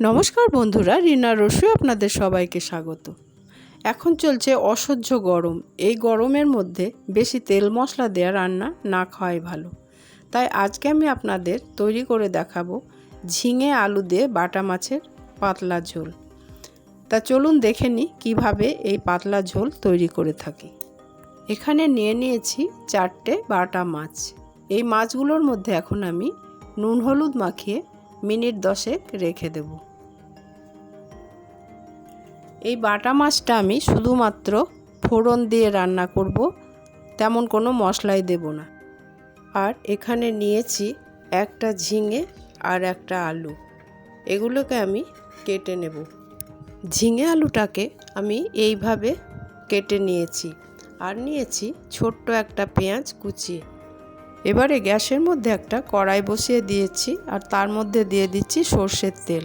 নমস্কার বন্ধুরা, রিনা রসু আপনাদের সবাইকে স্বাগত। এখন চলছে অসহ্য গরম। এই গরমের মধ্যে বেশি তেল মশলা দেওয়া রান্না না খাওয়াই ভালো। তাই আজকে আমি আপনাদের তৈরি করে দেখাবো ঝিঙে আলু দিয়ে বাটা মাছের পাতলা ঝোল। তা চলুন দেখে নিই কীভাবে এই পাতলা ঝোল তৈরি করে থাকি। এখানে নিয়ে নিয়েছি চারটে বাটা মাছ। এই মাছগুলোর মধ্যে এখন আমি নুন হলুদ মাখিয়ে মিনিট দশেক রেখে দেব। এই বাটা মাছটা আমি শুধুমাত্র ফোড়ন দিয়ে রান্না করব, তেমন কোনো মশলাই দেব না। আর এখানে নিয়েছি একটা ঝিঙে আর একটা আলু। এগুলোকে আমি কেটে নেব। ঝিঙে আলুটাকে আমি এইভাবে কেটে নিয়েছি আর নিয়েছি ছোট্ট একটা পেঁয়াজ কুচিয়ে এবারে গ্যাসের মধ্যে একটা কড়াই বসিয়ে দিয়েছি আর তার মধ্যে দিয়ে দিচ্ছি সর্ষের তেল।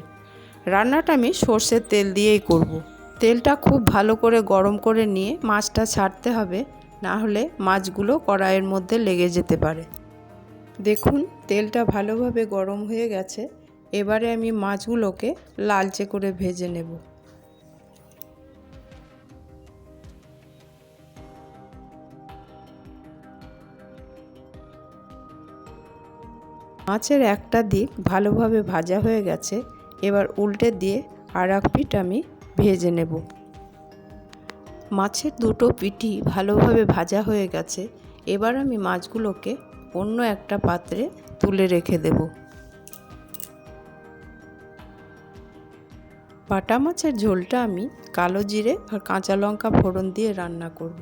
রান্নাটা আমি সর্ষের তেল দিয়েই করব। তেলটা খুব ভালো করে গরম করে নিয়ে মাছটা ছাড়তে হবে, না হলে মাছগুলো কড়াইয়ের মধ্যে লেগে যেতে পারে। দেখুন, তেলটা ভালোভাবে গরম হয়ে গেছে। এবারে আমি মাছগুলোকে লালচে করে ভেজে নেব। মাছের একটা দিক ভালোভাবে ভাজা হয়ে গেছে। এবার উল্টে দিয়ে আর এক পিঠ আমি ভেজে নেব। মাছের দুটো পিঠি ভালোভাবে ভাজা হয়ে গেছে। এবার আমি মাছগুলোকে অন্য একটা পাত্রে তুলে রেখে দেব। বাটা মাছের ঝোলটা আমি কালো জিরে আর কাঁচা লঙ্কা ফোড়ন দিয়ে রান্না করব।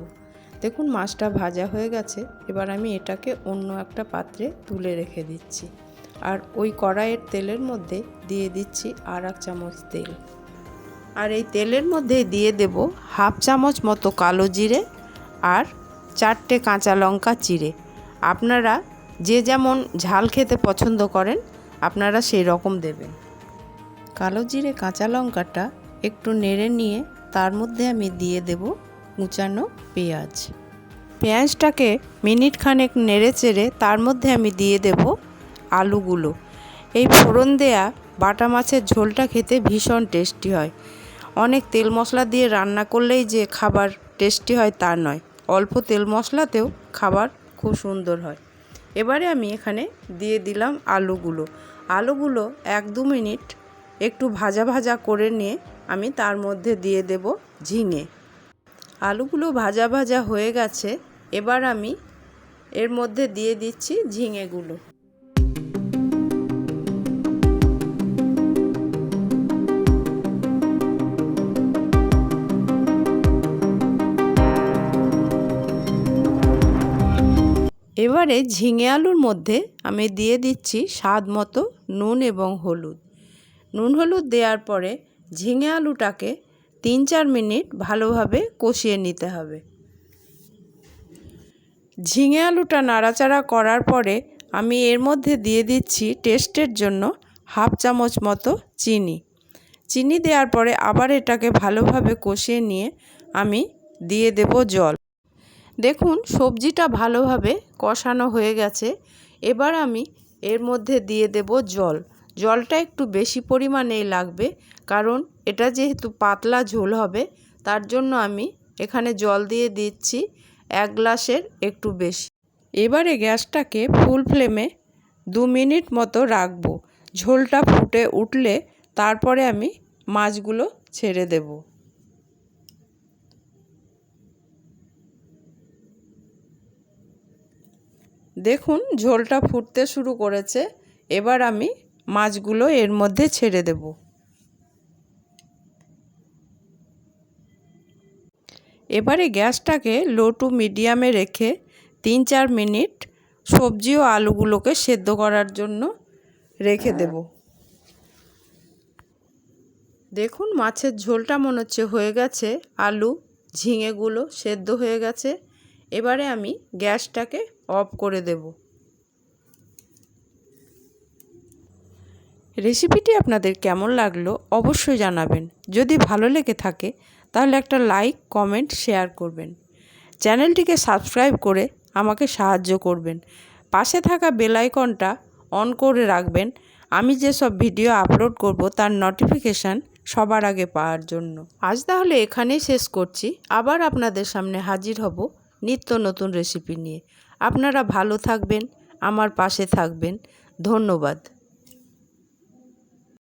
দেখুন মাছটা ভাজা হয়ে গেছে। এবার আমি এটাকে অন্য একটা পাত্রে তুলে রেখে দিচ্ছি। আর ওই কড়াইয়ের তেলের মধ্যে দিয়ে দিচ্ছি আর এক চামচ তেল। আর এই তেলের মধ্যে দিয়ে দেব হাফ চামচ মতো কালো জিরে আর চারটে কাঁচা লঙ্কা চিড়ে। আপনারা যে যেমন ঝাল খেতে পছন্দ করেন, আপনারা সেই রকম দেবেন। কালো জিরে, কাঁচা লঙ্কাটা একটু নেড়ে নিয়ে তার মধ্যে আমি দিয়ে দেব কুচানো পেঁয়াজ। পেঁয়াজটাকে মিনিট খানেক নেড়ে চেড়ে তার মধ্যে আমি দিয়ে দেব আলুগুলো। এই ফোড়ন দেয়া বাটা মাছের ঝোলটা খেতে ভীষণ টেস্টি হয়। অনেক তেল মশলা দিয়ে রান্না করলেই যে খাবার টেস্টি হয় তা নয়। অল্প তেল মশলাতেও খাবার খুব সুন্দর হয়। এবারে আমি এখানে দিয়ে দিলাম আলুগুলো। আলুগুলো এক দু মিনিট একটু ভাজা ভাজা করে নিয়ে আমি তার মধ্যে দিয়ে দেব ঝিঙে। আলুগুলো ভাজা ভাজা হয়ে গেছে। এবার আমি এর মধ্যে দিয়ে দিচ্ছি ঝিঙেগুলো। এবারে ঝিঙে আলুর মধ্যে আমি দিয়ে দিচ্ছি স্বাদ মতো নুন এবং হলুদ। নুন হলুদ দেওয়ার পরে ঝিঙে আলুটাকে তিন চার মিনিট ভালোভাবে কষিয়ে নিতে হবে। ঝিঙে আলুটা নাড়াচাড়া করার পরে আমি এর মধ্যে দিয়ে দিচ্ছি টেস্টের জন্য হাফ চামচ মতো চিনি। চিনি দেওয়ার পরে আবার এটাকে ভালোভাবে কষিয়ে নিয়ে আমি দিয়ে দেব জল। দেখুন, সবজিটা ভালোভাবে কষানো হয়ে গেছে। এবার আমি এর মধ্যে দিয়ে দেব জল। জলটা একটু বেশি পরিমাণেই লাগবে, কারণ এটা যেহেতু পাতলা ঝোল হবে, তার জন্য আমি এখানে জল দিয়ে দিচ্ছি এক গ্লাসের একটু বেশি। এবারে গ্যাসটাকে ফুল ফ্লেমে দু মিনিট মতো রাখব। ঝোলটা ফুটে উঠলে তারপরে আমি মাছগুলো ছেড়ে দেব। দেখুন, ঝোলটা ফুটতে শুরু করেছে। এবার আমি মাছগুলো এর মধ্যে ছেড়ে দেব। এবারে গ্যাসটাকে লো টু মিডিয়ামে রেখে তিন চার মিনিট সবজি ও আলুগুলোকে সেদ্ধ করার জন্য রেখে দেব। দেখুন, মাছের ঝোলটা মনে হচ্ছে হয়ে গেছে। আলু, ঝিঙেগুলো সেদ্ধ হয়ে গেছে। এবারে আমি গ্যাসটাকে অফ করে দেব। রেসিপিটি আপনাদের কেমন লাগল অবশ্যই জানাবেন। যদি ভালো লেগে থাকে, তাহলে একটা লাইক, কমেন্ট, শেয়ার করবেন। চ্যানেলটিকে সাবস্ক্রাইব করে আমাকে সাহায্য করবেন। পাশে থাকা বেলাইকনটা অন করে রাখবেন। আমি যেসব ভিডিও আপলোড করব, তার নোটিফিকেশান সবার আগে পাওয়ার জন্য। আজ তাহলে এখানেই শেষ করছি। আবার আপনাদের সামনে হাজির হব। নিত্য নতুন রেসিপি নিয়ে। আপনারা ভালো থাকবেন আমার পাশে থাকবেন। ধন্যবাদ।